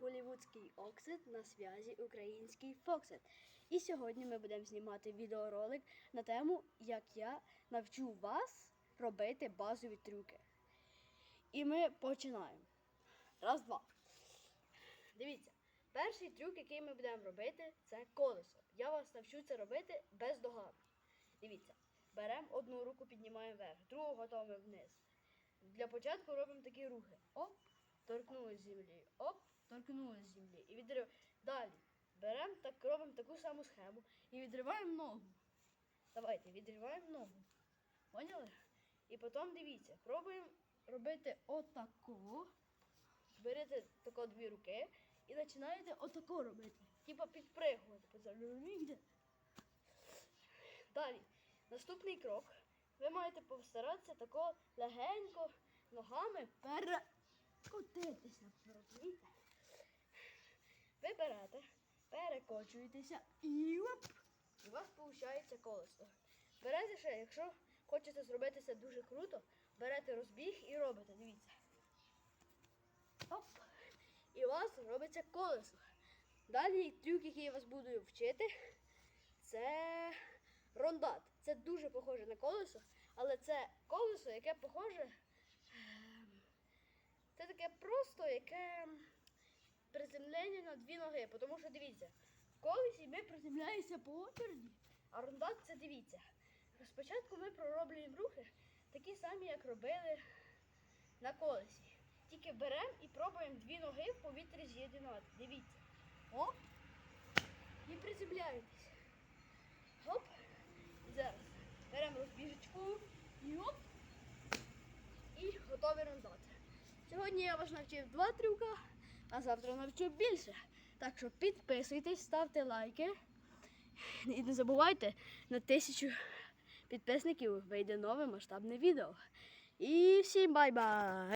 голівудський оксид на зв'язі український Фоксет. І сьогодні ми будемо знімати відеоролик на тему, як я навчу вас робити базові трюки. І ми починаємо. Раз, два. Дивіться, перший трюк, який ми будемо робити, це колесо. Я вас навчу це робити бездоганно. Дивіться, беремо одну руку, піднімаємо вверх, другу готовимо вниз. Для початку робимо такі рухи. Оп, торкнули землі, оп, торкнули землі. І відрив... Далі беремо, так робимо таку саму схему і відриваємо ногу. Давайте, відриваємо ногу. Поняли? І потім дивіться, пробуємо робити отако. Берете тако дві руки і починаєте отако робити. Типа підпригувати. Далі, наступний крок. Ви маєте постаратися тако легенько ногами перекотитися. Розумієте? Ви берете, перекочуєтеся і! І у вас виходить колесо. Берете ще, якщо хочете зробити це дуже круто, берете розбіг і робите. Дивіться. Оп! І у вас робиться колесо. Далі трюк, який я вас буду вчити, це рондат. Це дуже похоже на колесо, але це колесо, яке похоже. ем, Це таке просто яке приземлення на дві ноги. Тому що дивіться, в колесі ми приземляємося по очереді, а рондат це дивіться. Спочатку ми пророблюємо рухи такі самі, як робили на колесі. Тільки беремо і пробуємо дві ноги в повітрі з'єднати. Дивіться. Оп. І приземляєтесь. Оп. І зараз беремо розбіжечку і оп. І готовий рондат. Сьогодні я вас навчив два трюка, а завтра навчу більше. Так що підписуйтесь, ставте лайки. І не забувайте, на тисячу підписників вийде нове масштабне відео. І всім бай-бай!